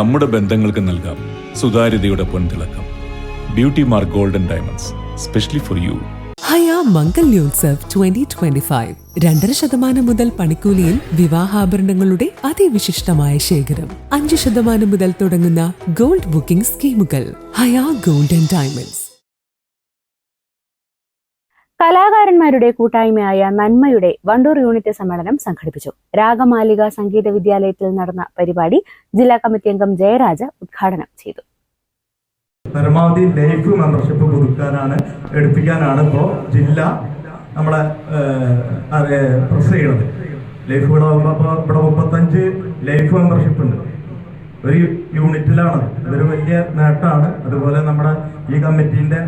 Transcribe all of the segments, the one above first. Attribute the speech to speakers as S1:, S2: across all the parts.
S1: നമ്മുടെ ബന്ധങ്ങൾക്ക് നൽകാം. സുതാര്യതയുടെ പൊൻതിളക്കം. Beauty mark golden diamonds specially for you
S2: Haya Mangalyotsav twenty twenty five രണ്ടര ശതമാനം മുതൽ പണിക്കൂലിയിൽ വിവാഹാഭരണങ്ങളുടെ അതിവിശിഷ്ടമായ ശേഖരം. അഞ്ച് ശതമാനം മുതൽ തുടങ്ങുന്ന ഗോൾഡ് ബുക്കിംഗ് സ്കീമുകൾ. ഹയാ ഗോൾഡൻ ഡയമണ്ട്സ്
S3: കലാകാരന്മാരുടെ കൂട്ടായ്മയായ നന്മയുടെ വണ്ടൂർ യൂണിറ്റ് സമ്മേളനം സംഘടിപ്പിച്ചു. രാഗമാലിക സംഗീത വിദ്യാലയത്തിൽ നടന്ന പരിപാടി ജില്ലാ കമ്മിറ്റി അംഗം ജയരാജ ഉദ്ഘാടനം ചെയ്തു.
S4: പരമാവധി ലൈഫ് മെമ്പർഷിപ്പ് കൊടുക്കാനാണ് എടുപ്പിക്കാനാണ് ഇപ്പോൾ ജില്ല നമ്മളെ പ്രസ് ചെയ്യണത്. ലൈഫ് ഇവിടെ ഇപ്പോൾ ഇവിടെ മുപ്പത്തഞ്ച് ലൈഫ് മെമ്പർഷിപ്പ് ഉണ്ട്. ഒരു യൂണിറ്റിലാണ്. അതൊരു വലിയ നേട്ടമാണ്. അതുപോലെ നമ്മുടെ ഈ കമ്മിറ്റീന്റെ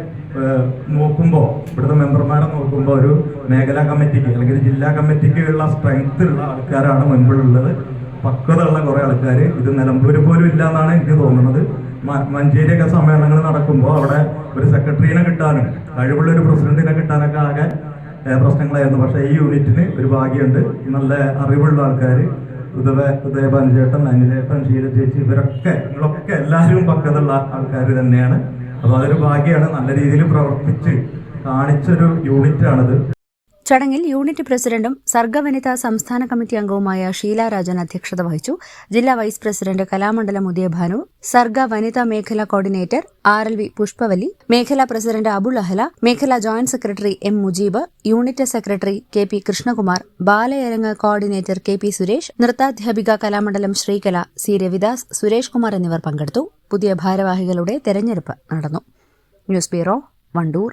S4: നോക്കുമ്പോൾ ഇവിടുത്തെ മെമ്പർമാരെ നോക്കുമ്പോൾ ഒരു മേഖലാ കമ്മിറ്റിക്ക് അല്ലെങ്കിൽ ജില്ലാ കമ്മിറ്റിക്ക് ഉള്ള സ്ട്രെങ്ത് ഉള്ള ആൾക്കാരാണ് മുൻപിലുള്ളത്. പക്വതയുള്ള കുറേ ആൾക്കാർ ഇത് നിലമ്പൂർ പോലും ഇല്ല എന്നാണ് എനിക്ക് തോന്നുന്നത്. മഞ്ചേരിയൊക്കെ സമ്മേളനങ്ങൾ നടക്കുമ്പോൾ അവിടെ ഒരു സെക്രട്ടറിനെ കിട്ടാനും കഴിവുള്ള ഒരു പ്രസിഡന്റിനെ കിട്ടാനൊക്കെ ആകെ പ്രശ്നങ്ങളായിരുന്നു. പക്ഷേ ഈ യൂണിറ്റിന് ഒരു ഭാഗ്യമുണ്ട്. നല്ല അറിവുള്ള ആൾക്കാർ ഉദവ ഉദയഭാനുചേട്ടൻ അനിലേട്ടൻ ശീലചേച്ചി ഇവരൊക്കെ നിങ്ങളൊക്കെ എല്ലാവരും പക്കതുള്ള ആൾക്കാർ തന്നെയാണ്. അപ്പോൾ അതൊരു ഭാഗ്യമാണ് നല്ല രീതിയിൽ പ്രവർത്തിച്ച് കാണിച്ചൊരു യൂണിറ്റാണിത്
S3: ചടങ്ങിൽ യൂണിറ്റ് പ്രസിഡന്റും സർഗവനിത സംസ്ഥാന കമ്മിറ്റി അംഗവുമായ ഷീല രാജൻ അധ്യക്ഷത വഹിച്ചു. ജില്ലാ വൈസ് പ്രസിഡന്റ് കലാമണ്ഡലം ഉദയഭാനു സർഗ വനിതാ മേഖലാ coordinator R L V Pushpavali മേഖലാ പ്രസിഡന്റ് അബുൾ അഹല മേഖലാ joint secretary M Mujeeb unit secretary K P Krishnakumar Balayarangu coordinator K P Suresh നൃത്താധ്യാപിക Kalamandalam Sreekala C Ravidas Suresh Kumar എന്നിവർ പങ്കെടുത്തു. പുതിയ ഭാരവാഹികളുടെ തെരഞ്ഞെടുപ്പ് നടന്നു. News bureau Wandoor.